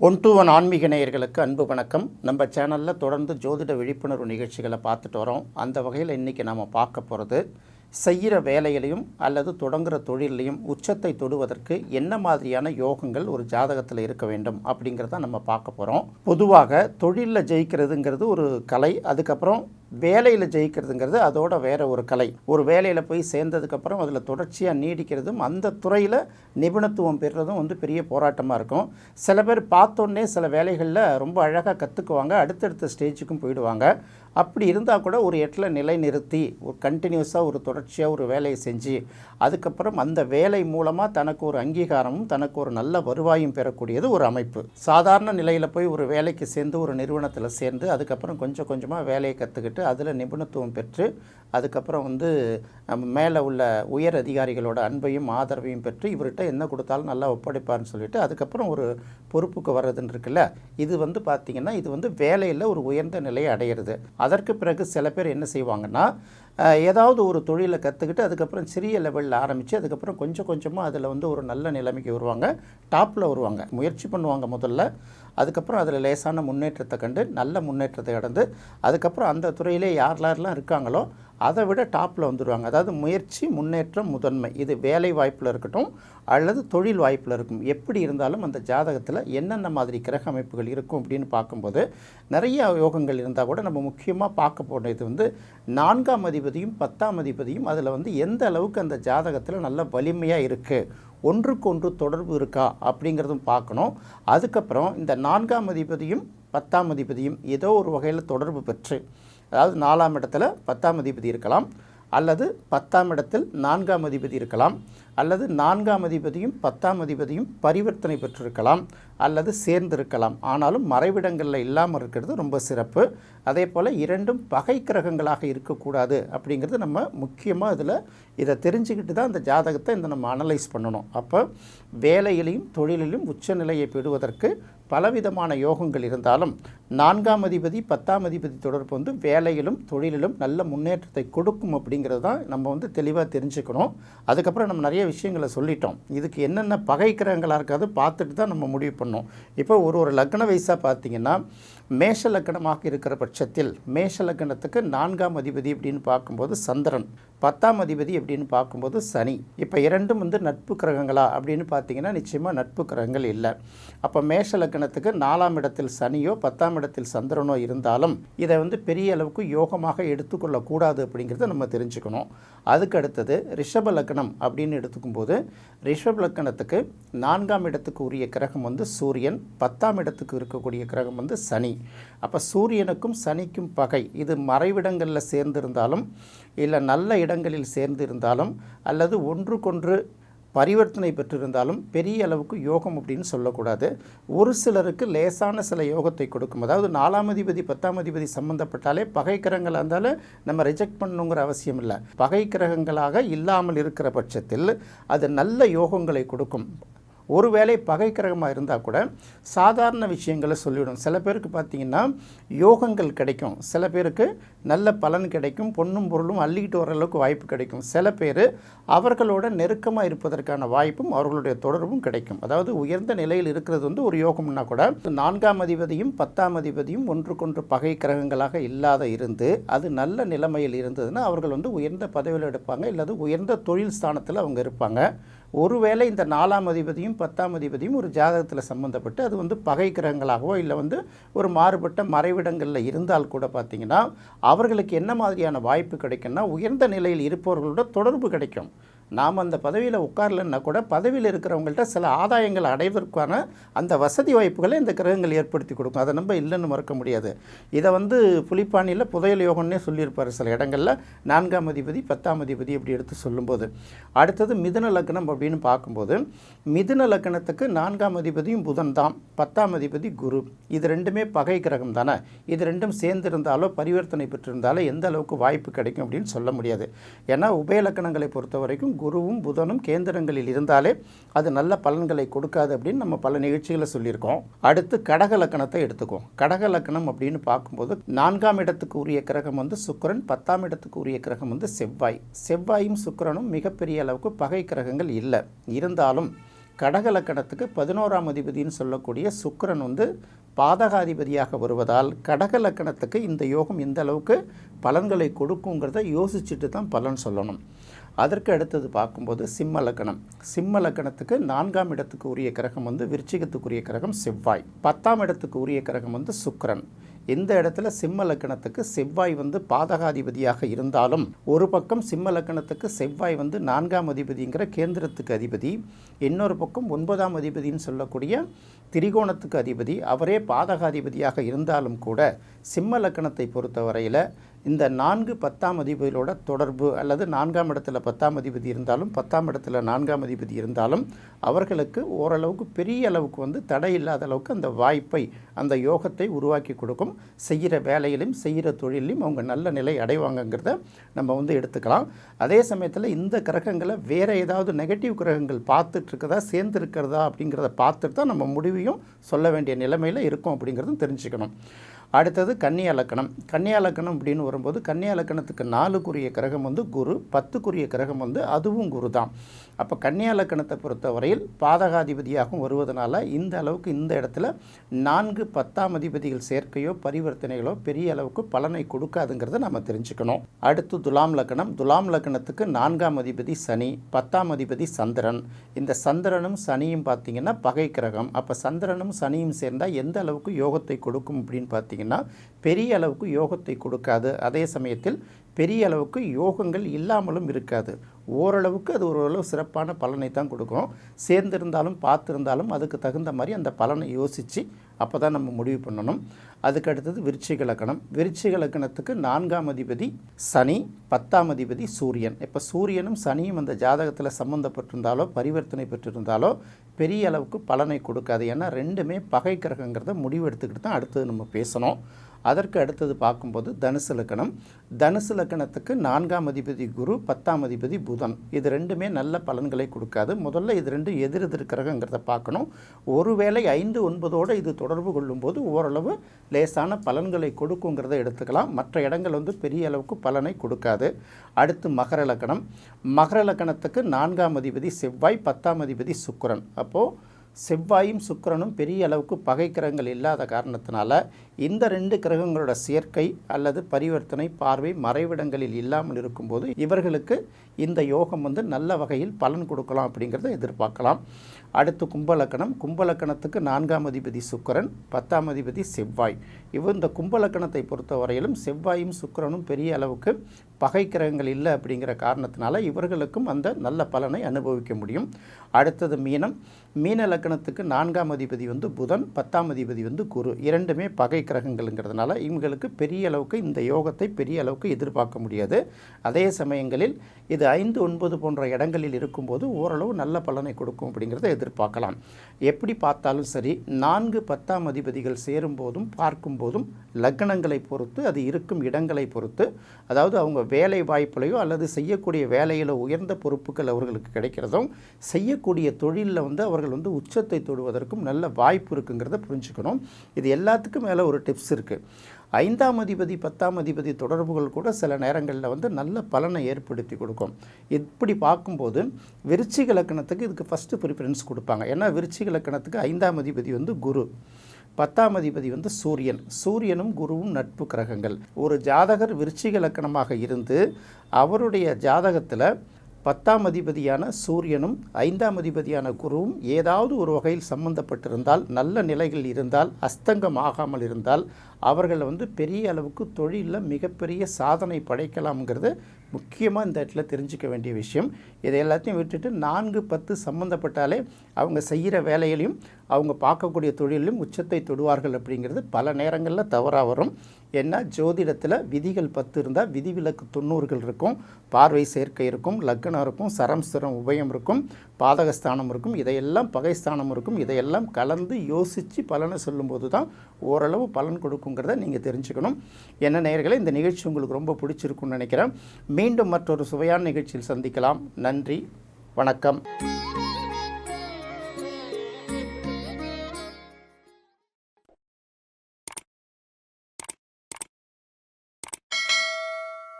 One to one ஆன்மீக நேயர்களுக்கு அன்பு வணக்கம். நம்ம சேனலில் தொடர்ந்து ஜோதிட விழிப்புணர்வு நிகழ்ச்சிகளை பார்த்துட்டு வரோம். அந்த வகையில் இன்றைக்கி நாம் பார்க்க போகிறது செய்கிற வேலையிலையும் அல்லது தொடங்குகிற தொழிலையும் உச்சத்தை தொடுவதற்கு என்ன மாதிரியான யோகங்கள் ஒரு ஜாதகத்தில் இருக்க வேண்டும் அப்படிங்கிறத நம்ம பார்க்க போகிறோம் பொதுவாக தொழிலில் ஜெயிக்கிறதுங்கிறது ஒரு கலை அதுக்கப்புறம் வேலையில் ஜெயிக்கிறதுங்கிறது அதோட வேற ஒரு கலை. ஒரு வேலையில் போய் சேர்ந்ததுக்கப்புறம் அதில் தொடர்ச்சியாக நீடிக்கிறதும் அந்த துறையில் நிபுணத்துவம் பெறுறதும் வந்து பெரிய போராட்டமாக இருக்கும். சில பேர் பார்த்தோன்னே சில வேலைகளில் ரொம்ப அழகாக கற்றுக்குவாங்க அடுத்தடுத்த ஸ்டேஜுக்கும் போயிடுவாங்க. அப்படி இருந்தால் கூட ஒரு இடத்துல நிலை நிறுத்தி ஒரு கண்டினியூஸாக ஒரு தொடர்ச்சியாக ஒரு வேலையை செஞ்சு அதுக்கப்புறம் அந்த வேலை மூலமாக தனக்கு ஒரு அங்கீகாரமும் தனக்கு ஒரு நல்ல வருவாயும் பெறக்கூடியது ஒரு அமைப்பு. சாதாரண நிலையில் போய் ஒரு வேலைக்கு சேர்ந்து ஒரு நிறுவனத்தில் சேர்ந்து அதுக்கப்புறம் கொஞ்சம் கொஞ்சமாக வேலையை கற்றுக்கிட்டு அதில் நிபுணத்துவம் பெற்று அதுக்கப்புறம் வந்து மேலே உள்ள உயர் அதிகாரிகளோட அன்பையும் ஆதரவையும் பெற்று இவர்கிட்ட என்ன கொடுத்தாலும் நல்லா ஒப்படைப்பார்னு சொல்லிட்டு அதுக்கப்புறம் ஒரு பொறுப்புக்கு வர்றதுன்னு இருக்குல்ல இது வந்து பார்த்திங்கன்னா இது வந்து வேலையில் ஒரு உயர்ந்த நிலையை அடையிறது. அதற்கு பிறகு சில பேர் என்ன செய்வாங்கன்னா ஏதாவது ஒரு தொழிலை கற்றுக்கிட்டு அதுக்கப்புறம் சிறிய லெவலில் ஆரம்பித்து அதுக்கப்புறம் கொஞ்சம் கொஞ்சமாக அதில் வந்து ஒரு நல்ல நிலைமைக்கு வருவாங்க டாப்பில் வருவாங்க. முயற்சி பண்ணுவாங்க முதல்ல. அதுக்கப்புறம் அதில் லேசான முன்னேற்றத்தை கண்டு நல்ல முன்னேற்றத்தை அடைந்து அதுக்கப்புறம் அந்த துறையிலே யார் யாரெல்லாம் இருக்காங்களோ அதை விட டாப்பில் வந்துடுவாங்க அதாவது முயற்சி முன்னேற்றம் முதன்மை. இது வேலை வாய்ப்பில் இருக்கட்டும் அல்லது தொழில் வாய்ப்பில் இருக்கும். எப்படி இருந்தாலும் அந்த ஜாதகத்தில் என்னென்ன மாதிரி கிரக அமைப்புகள் இருக்கும் அப்படின்னு பார்க்கும்போது நிறைய யோகங்கள் இருந்தால் கூட நம்ம முக்கியமாக பார்க்க போனது வந்து நான்காம் அதிபதியும் பத்தாம் அதிபதியும் அதில் வந்து எந்த அளவுக்கு அந்த ஜாதகத்தில் நல்ல வலிமையாக இருக்குது ஒன்றுக்கொன்று தொடர்பு இருக்கா அப்படிங்கிறதும் பார்க்கணும். அதுக்கப்புறம் இந்த நான்காம் அதிபதியும் பத்தாம் அதிபதியும் ஏதோ ஒரு வகையில் தொடர்பு பெற்று அதாவது நாலாம் இடத்துல பத்தாம் அதிபதி இருக்கலாம் அல்லது பத்தாம் இடத்தில் நான்காம் அதிபதி இருக்கலாம். அல்லது நான்காம் அதிபதியும் பத்தாம் அதிபதியும் பரிவர்த்தனை பெற்றிருக்கலாம் அல்லது சேர்ந்திருக்கலாம். ஆனாலும் மறைவிடங்களில் இல்லாமல் இருக்கிறது ரொம்ப சிறப்பு. அதே போல் இரண்டும் பகை கிரகங்களாக இருக்கக்கூடாது அப்படிங்கிறது நம்ம முக்கியமாக இதில் இதை தெரிஞ்சுக்கிட்டு தான் இந்த ஜாதகத்தை இந்த நம்ம அனலைஸ் பண்ணணும். அப்போ வேலையிலையும் தொழிலிலும் உச்சநிலையை பெறுவதற்கு பலவிதமான யோகங்கள் இருந்தாலும் நான்காம் அதிபதி பத்தாம் அதிபதி தொடர்பு வந்து வேலையிலும் தொழிலிலும் நல்ல முன்னேற்றத்தை கொடுக்கும் அப்படிங்கிறது தான் நம்ம வந்து தெளிவாக தெரிஞ்சுக்கணும். அதுக்கப்புறம் நம்ம நிறைய விஷயங்களை சொல்லிட்டோம். இதுக்கு என்னென்ன பகை கிரகங்களாக இருக்காது பார்த்துட்டு தான் நம்ம முடிவு பண்ணோம். இப்போ ஒரு ஒரு லக்ன வயசாக பார்த்தீங்கன்னா மேஷ லக்கணமாக இருக்கிற பட்சத்தில் மேஷ லக்கணத்துக்கு நான்காம் அதிபதி அப்படின்னு பார்க்கும்போது சந்திரன் பத்தாம் அதிபதி அப்படின்னு பார்க்கும்போது சனி. இப்போ இரண்டும் வந்து நட்பு கிரகங்களா அப்படின்னு பார்த்தீங்கன்னா நிச்சயமாக நட்பு கிரகங்கள் இல்லை. அப்போ மேஷ லக்கணத்துக்கு நாலாம் இடத்தில் சனியோ பத்தாம் இடத்தில் சந்திரனோ இருந்தாலும் இதை வந்து பெரிய அளவுக்கு யோகமாக எடுத்துக்கொள்ளக்கூடாது அப்படிங்கிறத நம்ம தெரிஞ்சுக்கணும். அதுக்கு அடுத்தது ரிஷப லக்கணம் அப்படின்னு எடுத்துக்கும் போது ரிஷப் லக்கணத்துக்கு நான்காம் இடத்துக்கு உரிய கிரகம் வந்து சூரியன் பத்தாம் இடத்துக்கு இருக்கக்கூடிய கிரகம் வந்து சனி. அப்போ சூரியனுக்கும் சனிக்கும் பகை. இது மறைவிடங்களில் சேர்ந்திருந்தாலும் இல்லை நல்ல இடங்களில் சேர்ந்து இருந்தாலும் அல்லது ஒன்றுக்கொன்று பரிவர்த்தனை பெற்றிருந்தாலும் பெரிய அளவுக்கு யோகம் அப்படின்னு சொல்லக்கூடாது. ஒரு சிலருக்கு லேசான சில யோகத்தை கொடுக்கும். அதாவது நாலாம் அதிபதி பத்தாம் அதிபதி சம்பந்தப்பட்டாலே பகை கிரகங்களாக இருந்தாலும் நம்ம ரிஜெக்ட் பண்ணணுங்கிற அவசியம் இல்லை. பகை கிரகங்களாக இல்லாமல் இருக்கிற பட்சத்தில் அது நல்ல யோகங்களை கொடுக்கும். ஒருவேளை பகை கிரகமாக இருந்தால் கூட சாதாரண விஷயங்களை சொல்லிவிடும். சில பேருக்கு பார்த்தீங்கன்னா யோகங்கள் கிடைக்கும். சில பேருக்கு நல்ல பலன் கிடைக்கும். பொண்ணும் பொருளும் அள்ளிக்கிட்டு வர அளவுக்கு வாய்ப்பு கிடைக்கும். சில பேர் அவர்களோட நெருக்கமாக இருப்பதற்கான வாய்ப்பும் அவர்களுடைய தொடர்பும் கிடைக்கும். அதாவது உயர்ந்த நிலையில் இருக்கிறது வந்து ஒரு யோகம்னா கூட நான்காம் அதிபதியும் பத்தாம் அதிபதியும் ஒன்றுக்கொன்று பகை கிரகங்களாக இல்லாத இருந்து அது நல்ல நிலைமையில் இருந்ததுன்னா அவர்கள் வந்து உயர்ந்த பதவியில் எடுப்பாங்க. இல்லது உயர்ந்த தொழில் ஸ்தானத்தில் அவங்க இருப்பாங்க. ஒருவேளை இந்த நாலாம் அதிபதியும் பத்தாம் அதிபதியும் ஒரு ஜாதகத்தில் சம்மந்தப்பட்டு அது வந்து பகை கிரகங்களாகவோ இல்லை வந்து ஒரு மாறுபட்ட மறைவிடங்களில் இருந்தால் கூட பார்த்தீங்கன்னா அவர்களுக்கு என்ன மாதிரியான வாய்ப்பு கிடைக்கும்னா உயர்ந்த நிலையில் இருப்பவர்களோட தொடர்பு கிடைக்கும். நாம் அந்த பதவியில் உட்காரலன்னா கூட பதவியில் இருக்கிறவங்கள்ட்ட சில ஆதாயங்கள் அடைவதற்கான அந்த வசதி வாய்ப்புகளை இந்த கிரகங்கள் ஏற்படுத்தி கொடுக்கும். அதை நம்ம இல்லைன்னு மறக்க முடியாது. இதை வந்து புலிப்பாணியில் புதையல் யோகம்னே சொல்லியிருப்பார் சில இடங்களில். நான்காம் அதிபதி பத்தாம் அதிபதி அப்படி எடுத்து சொல்லும்போது. அடுத்தது மிதுன லக்னம் அப்படின்னு பார்க்கும்போது மிதுன லக்னத்துக்கு நான்காம் அதிபதியும் புதன் தான் பத்தாம் அதிபதி குரு. இது ரெண்டுமே பகை கிரகம் தானே. இது ரெண்டும் சேர்ந்திருந்தாலோ பரிவர்த்தனை பெற்றிருந்தாலோ எந்த அளவுக்கு வாய்ப்பு கிடைக்கும் அப்படின்னு சொல்ல முடியாது. ஏன்னா உபயலக்கணங்களை பொறுத்த வரைக்கும் குருவும் புதனும் கேந்திரங்களில் இருந்தாலே அது நல்ல பலன்களை கொடுக்காது அப்படின்னு நம்ம பல நிகழ்ச்சிகளை சொல்லியிருக்கோம். அடுத்து கடக லக்கணத்தை எடுத்துக்குவோம். கடக லக்கணம் அப்படின்னு பார்க்கும்போது நான்காம் இடத்துக்கு உரிய கிரகம் வந்து சுக்கிரன் பத்தாம் இடத்துக்கு உரிய கிரகம் வந்து செவ்வாய். செவ்வாயும் சுக்கிரனும் மிகப்பெரிய அளவுக்கு பகை கிரகங்கள் இல்லை. இருந்தாலும் கடகலக்கணத்துக்கு பதினோராம் அதிபதினு சொல்லக்கூடிய சுக்கரன் வந்து பாதகாதிபதியாக வருவதால் கடகலக்கணத்துக்கு இந்த யோகம் எந்த அளவுக்கு பலன்களை கொடுக்குங்கிறத யோசிச்சுட்டு தான் பலன் சொல்லணும். அதற்கு அடுத்தது பார்க்கும்போது சிம்ம லக்கணம். சிம்ம லக்கணத்துக்கு நான்காம் இடத்துக்கு உரிய கிரகம் வந்து விருச்சிகத்துக்குரிய கிரகம் செவ்வாய். பத்தாம் இடத்துக்கு உரிய கிரகம் வந்து சுக்கரன். இந்த இடத்துல சிம்ம லக்கணத்துக்கு செவ்வாய் வந்து பாதகாதிபதியாக இருந்தாலும் ஒரு பக்கம் சிம்ம லக்கணத்துக்கு செவ்வாய் வந்து நான்காம் அதிபதிங்கிற கேந்திரத்துக்கு அதிபதி இன்னொரு பக்கம் ஒன்பதாம் அதிபதின்னு சொல்லக்கூடிய திரிகோணத்துக்கு அதிபதி அவரே பாதகாதிபதியாக இருந்தாலும் கூட சிம்ம லக்கணத்தை பொறுத்தவரையில் இந்த நான்கு பத்தாம் அதிபதிகளோட தொடர்பு அல்லது நான்காம் இடத்துல பத்தாம் அதிபதி இருந்தாலும் பத்தாம் இடத்துல நான்காம் அதிபதி இருந்தாலும் அவர்களுக்கு ஓரளவுக்கு பெரிய அளவுக்கு வந்து தடை இல்லாத அளவுக்கு அந்த வாய்ப்பை அந்த யோகத்தை உருவாக்கி கொடுக்கும். செய்கிற வேலையிலும் செய்கிற தொழிலையும் அவங்க நல்ல நிலை அடைவாங்கங்கிறத நம்ம வந்து எடுத்துக்கலாம். அதே சமயத்தில் இந்த கிரகங்களை வேறு ஏதாவது நெகட்டிவ் கிரகங்கள் பார்த்துட்ருக்கதா சேர்ந்துருக்கிறதா அப்படிங்கிறத பார்த்துட்டு தான் நம்ம முடிவையும் சொல்ல வேண்டிய நிலைமையில் இருக்கும் அப்படிங்கிறதும் தெரிஞ்சுக்கணும். அடுத்தது கன்னியா லக்கணம் கன்னியா லக்கணம் அப்படின்னு வரும்போது கன்னியா லக்கணத்துக்கு நாலுக்குரிய கிரகம் வந்து குரு பத்துக்குரிய கிரகம் வந்து அதுவும் குரு தான் அப்போ கன்னியா லக்கணத்தை பொறுத்தவரையில் பாதகாதிபதியாகவும் வருவதனால இந்த அளவுக்கு இந்த இடத்துல நான்கு பத்தாம் அதிபதிகள் சேர்க்கையோ பரிவர்த்தனைகளோ பெரிய அளவுக்கு பலனை கொடுக்காதுங்கிறத நம்ம தெரிஞ்சுக்கணும். அடுத்து துலாம் லக்கணம் துலாம் லக்கணத்துக்கு நான்காம் அதிபதி சனி பத்தாம் அதிபதி சந்திரன். இந்த சந்திரனும் சனியும் பார்த்தீங்கன்னா பகை கிரகம். அப்போ சந்திரனும் சனியும் சேர்ந்தால் எந்த அளவுக்கு யோகத்தை கொடுக்கும் அப்படின்னு பார்த்தீங்கன்னா பெரிய அளவுக்கு யோகத்தை கொடுக்காது. அதே சமயத்தில் பெரிய அளவுக்கு யோகங்கள் இல்லாமலும் இருக்காது. ஓரளவுக்கு அது ஓரளவு சிறப்பான பலனை தான் கொடுக்கும். சேர்ந்திருந்தாலும் பார்த்துருந்தாலும் அதுக்கு தகுந்த மாதிரி அந்த பலனை யோசித்து அப்போ தான் நம்ம முடிவு பண்ணணும். அதுக்கு அடுத்தது விருச்சிக லக்கணம். விருச்சிக லக்கணத்துக்கு நான்காம் அதிபதி சனி பத்தாம் அதிபதி சூரியன். இப்போ சூரியனும் சனியும் அந்த ஜாதகத்தில் சம்மந்தப்பட்டிருந்தாலோ பரிவர்த்தனை பெற்றிருந்தாலோ பெரிய அளவுக்கு பலனை கொடுக்காது. ஏன்னா ரெண்டுமே பகை கிரகங்கிறத முடிவு எடுத்துக்கிட்டு தான் அடுத்தது நம்ம பேசணும். அதற்கு அடுத்தது பார்க்கும்போது தனுசு லக்கணம் தனுசு லக்கணத்துக்கு நான்காம் அதிபதி குரு பத்தாம் அதிபதி புதன். இது ரெண்டுமே நல்ல பலன்களை கொடுக்காது. முதல்ல இது ரெண்டு எதிரெதிர் கிரகங்கிறத பார்க்கணும். ஒருவேளை ஐந்து ஒன்பதோடு இது தொடர்பு கொள்ளும்போது ஓரளவு லேசான பலன்களை கொடுக்குங்கிறத எடுத்துக்கலாம். மற்ற இடங்கள் வந்து பெரிய அளவுக்கு பலனை கொடுக்காது. அடுத்து மகர லக்கணம் மகர லக்கணத்துக்கு நான்காம் அதிபதி செவ்வாய் பத்தாம் அதிபதி சுக்கரன். அப்போது செவ்வாயும் சுக்கரனும் பெரிய அளவுக்கு பகைக்கிரகங்கள் இல்லாத காரணத்தினால இந்த ரெண்டு கிரகங்களோட சேர்க்கை அல்லது பரிவர்த்தனை பார்வை மறைவிடங்களில் இல்லாமல் இருக்கும்போது இவர்களுக்கு இந்த யோகம் வந்து நல்ல வகையில் பலன் கொடுக்கலாம் அப்படிங்கிறத எதிர்பார்க்கலாம். அடுத்து கும்பலக்கணம். கும்பலக்கணத்துக்கு நான்காம் அதிபதி சுக்கிரன் பத்தாம் அதிபதி செவ்வாய். இவ இந்த கும்பலக்கணத்தை பொறுத்தவரையிலும் செவ்வாயும் சுக்கிரனும் பெரிய அளவுக்கு பகை கிரகங்கள் இல்லை அப்படிங்கிற காரணத்தினால இவர்களுக்கும் அந்த நல்ல பலனை அனுபவிக்க முடியும். அடுத்தது மீனம். மீன லக்கணத்துக்கு நான்காம் அதிபதி வந்து புதன் பத்தாம் அதிபதி வந்து குரு. இரண்டுமே பகை கிரகங்கள்ங்கிறதுனால இவங்களுக்கு பெரிய அளவுக்கு இந்த யோகத்தை பெரிய அளவுக்கு எதிர்பார்க்க முடியாது. அதே சமயங்களில் இது ஐந்து ஒன்பது போன்ற இடங்களில் இருக்கும்போது ஓரளவு நல்ல பலனை கொடுக்கும் அப்படிங்கிறத எதிர்பார்க்கலாம். எப்படி பார்த்தாலும் சரி நான்கு பத்தாம் அதிபதிகள் சேரும்போதும் பார்க்கும்போதும் லக்னங்களை பொறுத்து அது இருக்கும் இடங்களை பொறுத்து அதாவது அவங்க வேலை வாய்ப்புலையோ அல்லது செய்யக்கூடிய வேலையில் உயர்ந்த பொறுப்புகள் அவர்களுக்கு கிடைக்கிறதும் செய்யக்கூடிய தொழிலில் வந்து அவர்கள் வந்து உச்சத்தை தொடுவதற்கும் நல்ல வாய்ப்பு இருக்குங்கிறத புரிஞ்சுக்கணும். இது எல்லாத்துக்கும் மேலே ஒரு டிப்ஸ் இருக்குது ஐந்தாம் அதிபதி பத்தாம் அதிபதி தொடர்புகள் கூட சில நேரங்களில் வந்து நல்ல பலனை ஏற்படுத்தி கொடுக்கும். இப்படி பார்க்கும்போது விருச்சிக லக்கணத்துக்கு இதுக்கு ஃபஸ்ட்டு ப்ரிஃபரன்ஸ் கொடுப்பாங்க. ஏன்னா விருச்சிக லக்கணத்துக்கு ஐந்தாம் அதிபதி வந்து குரு. பத்தாம் அதிபதி வந்து சூரியன். சூரியனும் குருவும் நட்பு கிரகங்கள். ஒரு ஜாதகர் விருச்சிக லக்கணமாக இருந்து அவருடைய ஜாதகத்தில் பத்தாம் அதிபதியான சூரியனும் ஐந்தாம் அதிபதியான குருவும் ஏதாவது ஒரு வகையில் சம்பந்தப்பட்டிருந்தால் நல்ல நிலைகள் இருந்தால் அஸ்தங்கம் ஆகாமல் இருந்தால் அவர்கள் வந்து பெரிய அளவுக்கு தொழிலில் மிகப்பெரிய சாதனை படைக்கலாம்ங்கிறது முக்கியமாக இந்த இடத்துல தெரிஞ்சுக்க வேண்டிய விஷயம் இதை எல்லாத்தையும் விட்டுட்டு நான்கு பத்து சம்மந்தப்பட்டாலே அவங்க செய்கிற வேலையிலையும் அவங்க பார்க்கக்கூடிய தொழிலையும் உச்சத்தை தொடுவார்கள் அப்படிங்கிறது பல நேரங்களில் தவறாக வரும். ஏன்னா ஜோதிடத்தில் விதிகள் பத்து இருந்தால் விதிவிலக்கு தொண்ணூறுகள் இருக்கும் பார்வை சேர்க்கை இருக்கும் லக்னம் இருக்கும் சரம் சிரம் உபயம் இருக்கும் பாதகஸ்தானம் இருக்கும் இதையெல்லாம் பகைஸ்தானம் இருக்கும் இதையெல்லாம் கலந்து யோசித்து பலனை சொல்லும்போது தான் ஓரளவு பலன் கொடுக்குங்கிறத நீங்கள் தெரிஞ்சுக்கணும். என்ன நேர்களை இந்த நிகழ்ச்சி உங்களுக்கு ரொம்ப பிடிச்சிருக்குன்னு நினைக்கிறேன். மீண்டும் மற்றொரு சுவையான நிகழ்ச்சியில் சந்திக்கலாம். நன்றி. வணக்கம்.